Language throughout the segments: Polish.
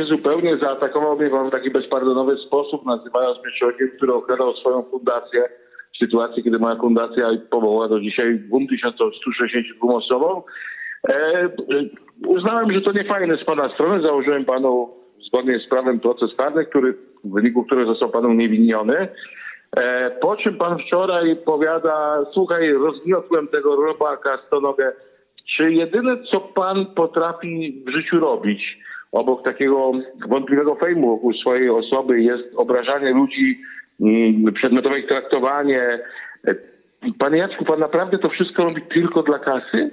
się zupełnie, zaatakował mnie w taki bezpardonowy sposób, nazywając mnie człowiekiem, który okradał swoją fundację w sytuacji, kiedy moja fundacja powołała do dzisiaj 2162 osobom. E, e, uznałem, że to nie fajne z pana strony. Założyłem panu zgodnie z prawem proces karny, który, w wyniku którego został pan uniewinniony. E, po czym pan wczoraj powiada, słuchaj, rozgniotłem tego robaka stonogę. Czy jedyne, co pan potrafi w życiu robić, obok takiego wątpliwego fejmu wokół swojej osoby, jest obrażanie ludzi, mm, przedmiotowe ich traktowanie. Panie Jacku, pan naprawdę to wszystko robi tylko dla kasy?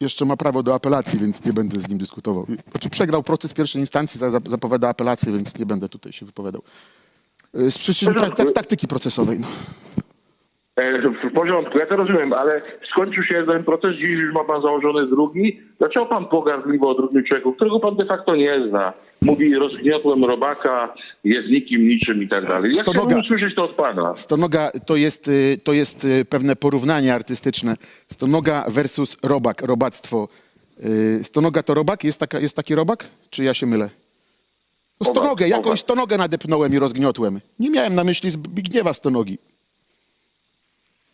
Jeszcze ma prawo do apelacji, więc nie będę z nim dyskutował. Znaczy przegrał proces pierwszej instancji, za- za- zapowiada apelację, więc nie będę tutaj się wypowiadał. Y, Z przyczyn tak, tak, taktyki procesowej. No. E, W porządku, ja to rozumiem, ale skończył się jeden proces, dziś już ma pan założony drugi. Dlaczego pan pogardliwo o drugim człowieku, którego pan de facto nie zna? Mówi, rozgniotłem robaka, jest nikim, niczym i tak dalej. Ja Stonoga. chciałbym usłyszeć to od pana. Stonoga to jest, y, to jest y, pewne porównanie artystyczne. Stonoga versus robak, robactwo. Y, Stonoga to robak? Jest, taka, jest taki robak? Czy ja się mylę? No stonogę, jakąś stonogę nadepnąłem i rozgniotłem. Nie miałem na myśli Zbigniewa Stonogi.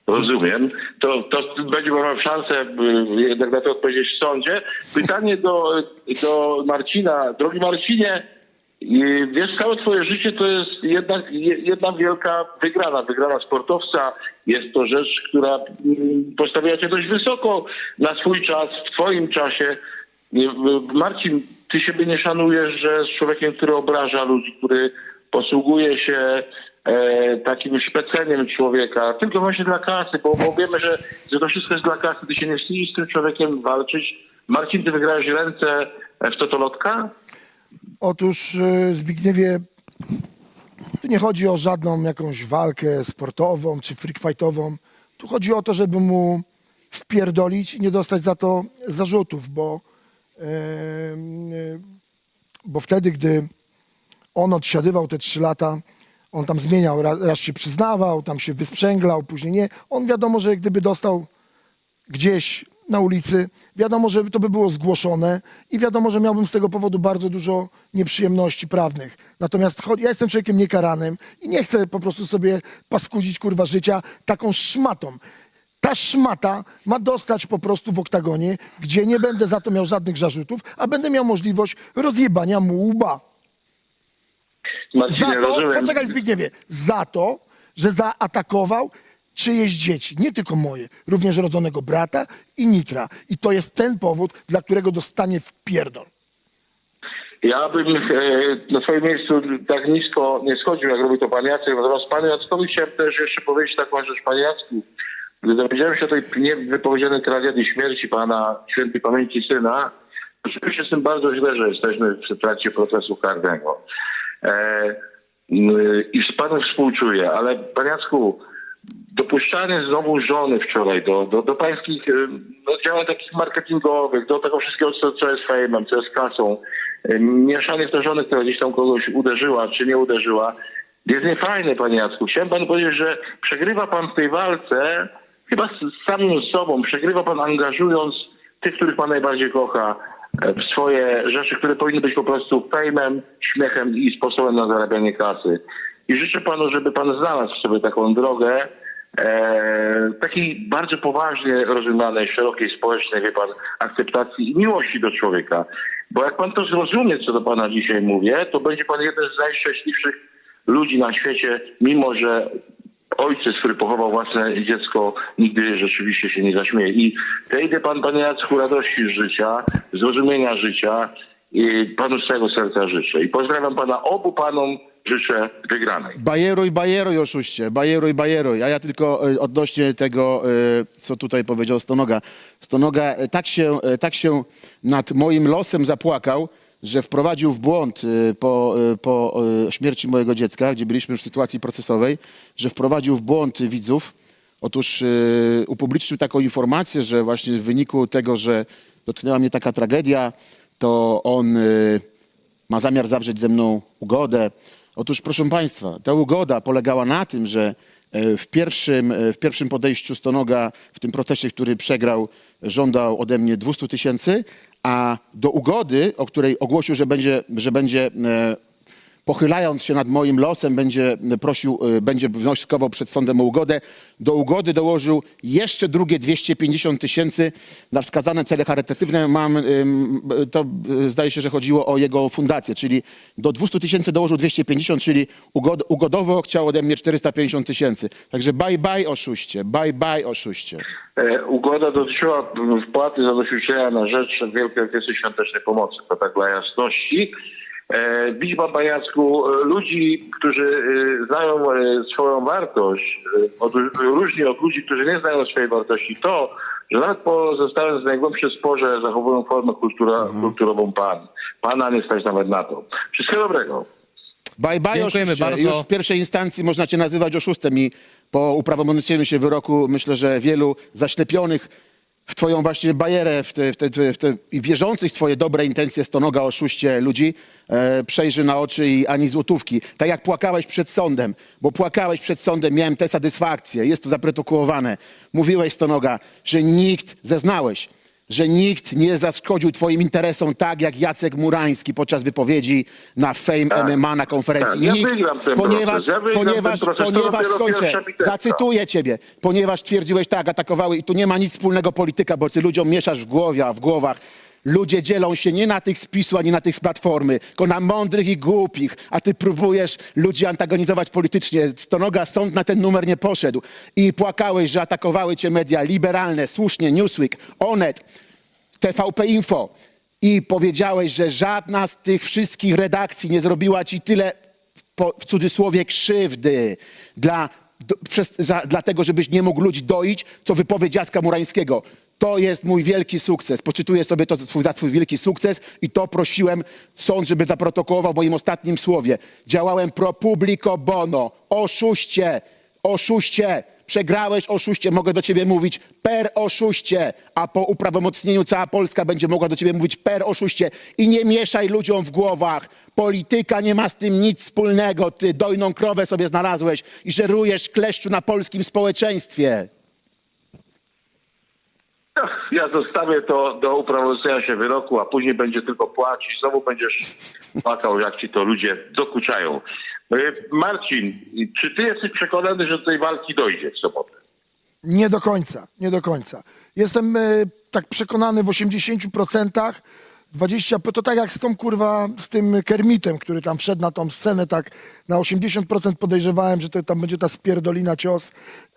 Rozumiem. To, to będzie miał szansę y, jednak na to odpowiedzieć w sądzie. Pytanie do, do Marcina. Drogi Marcinie, y, wiesz, całe twoje życie to jest jednak je- jedna wielka wygrana. Wygrana sportowca. Jest to rzecz, która mm, postawiła cię dość wysoko na swój czas, w twoim czasie. Y, Marcin, ty siebie nie szanujesz, że z człowiekiem, który obraża ludzi, który posługuje się e, takim szpeceniem człowieka, tylko właśnie dla kasy, bo, bo wiemy, że, że to wszystko jest dla kasy. Ty się nie wstydzisz z tym człowiekiem walczyć. Marcin, ty wygrałeś ręce w Totolotka? Otóż y, Zbigniewie, tu nie chodzi o żadną jakąś walkę sportową czy freakfightową. Tu chodzi o to, żeby mu wpierdolić i nie dostać za to zarzutów, bo, em, y, bo wtedy, gdy on odsiadywał te trzy lata, on tam zmieniał, raz, się przyznawał, tam się wysprzęglał, później nie. On wiadomo, że gdyby dostał gdzieś na ulicy, wiadomo, że to by było zgłoszone i wiadomo, że miałbym z tego powodu bardzo dużo nieprzyjemności prawnych. Natomiast ja jestem człowiekiem niekaranym i nie chcę po prostu sobie paskudzić kurwa życia taką szmatą. Ta szmata ma dostać po prostu w oktagonie, gdzie nie będę za to miał żadnych zarzutów, a będę miał możliwość rozjebania mu łba. Marcinie, Za to, rozumiem. poczekaj Zbigniewie, za to, że zaatakował czyjeś dzieci, nie tylko moje, również rodzonego brata i Nitra. I to jest ten powód, dla którego dostanie w pierdol. Ja bym e, na swoim miejscu tak nisko nie schodził, jak robi to pan Jacek. Natomiast panu Jackowi chciałem też jeszcze powiedzieć taką rzecz, panie Jacku. Gdy dowiedziałem się o tej niewypowiedzianej tragedii śmierci pana świętej pamięci syna, z tym bardzo źle, że jesteśmy w trakcie procesu karnego. E, I z panem współczuję, ale panie Jacku, dopuszczanie znowu żony wczoraj do, do, do pańskich y, no, działań takich marketingowych, do tego wszystkiego, co, co jest fejmem, co jest kasą, y, mieszanie w te żony, która gdzieś tam kogoś uderzyła, czy nie uderzyła, jest niefajne, panie Jacku. Chciałem panu powiedzieć, że przegrywa pan w tej walce chyba z, samym sobą, przegrywa pan angażując tych, których pan najbardziej kocha, e, w swoje rzeczy, które powinny być po prostu fejmem, śmiechem i sposobem na zarabianie kasy. I życzę panu, żeby pan znalazł sobie taką drogę, e, takiej bardzo poważnie rozumianej, szerokiej społecznej, wie pan, akceptacji i miłości do człowieka. Bo jak pan to zrozumie, co do pana dzisiaj mówię, to będzie pan jeden z najszczęśliwszych ludzi na świecie, mimo że ojciec, który pochował własne dziecko, nigdy rzeczywiście się nie zaśmieje. I tej idę pan, panie Jacku, radości z życia, zrozumienia życia i panu z całego serca życzę. I pozdrawiam pana, obu panom życzę wygranej. Bajeruj, bajeruj, oszuście, bajeruj, bajeruj. A ja tylko e, odnośnie tego, e, co tutaj powiedział Stonoga. Stonoga e, tak się, tak się nad moim losem zapłakał, że wprowadził w błąd e, po, e, po e, śmierci mojego dziecka, gdzie byliśmy w sytuacji procesowej, że wprowadził w błąd widzów. Otóż upublicznił taką informację, że właśnie w wyniku tego, że dotknęła mnie taka tragedia, to on ma zamiar zawrzeć ze mną ugodę. Otóż, proszę Państwa, ta ugoda polegała na tym, że E, W pierwszym, e, w pierwszym podejściu Stonoga, w tym procesie, który przegrał, żądał ode mnie 200 tysięcy, a do ugody, o której ogłosił, że będzie, że będzie e, pochylając się nad moim losem, będzie prosił, y, będzie wnioskował przed sądem o ugodę. Do ugody dołożył jeszcze drugie 250 tysięcy na wskazane cele charytatywne. Mam, to y, zdaje się, że chodziło o jego fundację, czyli do 200 tysięcy dołożył 250, czyli ugod, ugodowo chciał ode mnie 450 tysięcy. Także bye bye oszuście, bye bye oszuście. E, Ugoda dotyczyła wpłaty zadośćuczynienia na rzecz Wielkiej Orkiestry Świątecznej Pomocy. To tak dla jasności. E, Bić Jacku, e, ludzi, którzy e, znają e, swoją wartość, e, od, różni od ludzi, którzy nie znają swojej wartości, to, że nawet pozostając w najgłębszym sporze, zachowują formę kultura, kulturową pan. Pana nie stać nawet na to. Wszystkiego dobrego. Bye bye Dziękujemy bardzo. Już w pierwszej instancji można cię nazywać oszustem i po uprawomocnieniu się wyroku myślę, że wielu zaślepionych w twoją właśnie bajerę w te, w te, w te, i wierzących w twoje dobre intencje stonoga oszuście ludzi e, przejrzy na oczy i ani złotówki. Tak jak płakałeś przed sądem, bo płakałeś przed sądem, miałem tę satysfakcję, jest to zaprotokołowane. Mówiłeś stonoga, że nikt, zeznałeś, że nikt nie zaszkodził twoim interesom tak jak Jacek Murański podczas wypowiedzi na Fame MMA na konferencji. Tak, ja nikt, ponieważ, ja ponieważ, ponieważ dopiero kończę, pierwsza bitewka. zacytuję ciebie, ponieważ twierdziłeś tak, atakowały i tu nie ma nic wspólnego polityka, bo ty ludziom mieszasz w głowie, w głowach Ludzie dzielą się nie na tych z PiSu, ani na tych z Platformy, tylko na mądrych i głupich, a ty próbujesz ludzi antagonizować politycznie. Stonoga sąd na ten numer nie poszedł i płakałeś, że atakowały cię media liberalne, słusznie, Newsweek, Onet, TVP Info i powiedziałeś, że żadna z tych wszystkich redakcji nie zrobiła ci tyle w, cudzysłowie krzywdy dla, do, przez, za, dlatego, żebyś nie mógł ludzi doić, co wypowiedź Jacka Murańskiego. To jest mój wielki sukces. Poczytuję sobie to za swój, za swój wielki sukces i to prosiłem sąd, żeby zaprotokołował w moim ostatnim słowie. Działałem pro publico bono. Oszuście, oszuście. Przegrałeś, oszuście, mogę do ciebie mówić per oszuście, a po uprawomocnieniu cała Polska będzie mogła do ciebie mówić per oszuście. I nie mieszaj ludziom w głowach. Polityka nie ma z tym nic wspólnego. Ty dojną krowę sobie znalazłeś i żerujesz kleszczu na polskim społeczeństwie. Ja zostawię to do uprawomocnienia się wyroku, a później będzie tylko płacz i znowu będziesz płakał, jak ci to ludzie dokuczają. E, Marcin, czy ty jesteś przekonany, że do tej walki dojdzie w sobotę? Nie do końca, nie do końca. Jestem e, tak przekonany w 80%, 20, to tak jak z tą kurwa, z tym Kermitem, który tam wszedł na tą scenę, tak na 80% podejrzewałem, że to tam będzie ta spierdolina cios,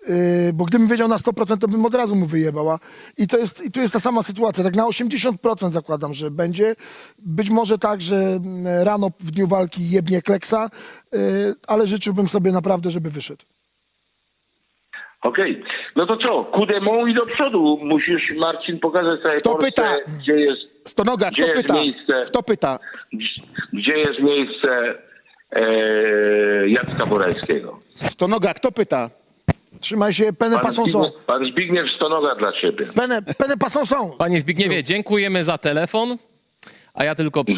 yy, bo gdybym wiedział na 100%, to bym od razu mu wyjebała. I to jest, i tu jest ta sama sytuacja, tak na 80% zakładam, że będzie. Być może tak, że mm, rano w dniu walki jebnie kleksa, yy, ale życzyłbym sobie naprawdę, żeby wyszedł. Okej, no to co, kudemą i do przodu musisz, Marcin, pokazać całej Kto Polsce, pyta? gdzie jest, Stonoga, Gdzie kto jest pyta? miejsce? Kto pyta? gdzie jest miejsce e, Jacka Borańskiego. Stonoga, kto pyta? Trzymaj się, penę Pan pasą są. Zbigniew, pan Zbigniew Stonoga dla ciebie. Penę, penę pasą są. Panie Zbigniewie, dziękujemy za telefon. A ja tylko przy...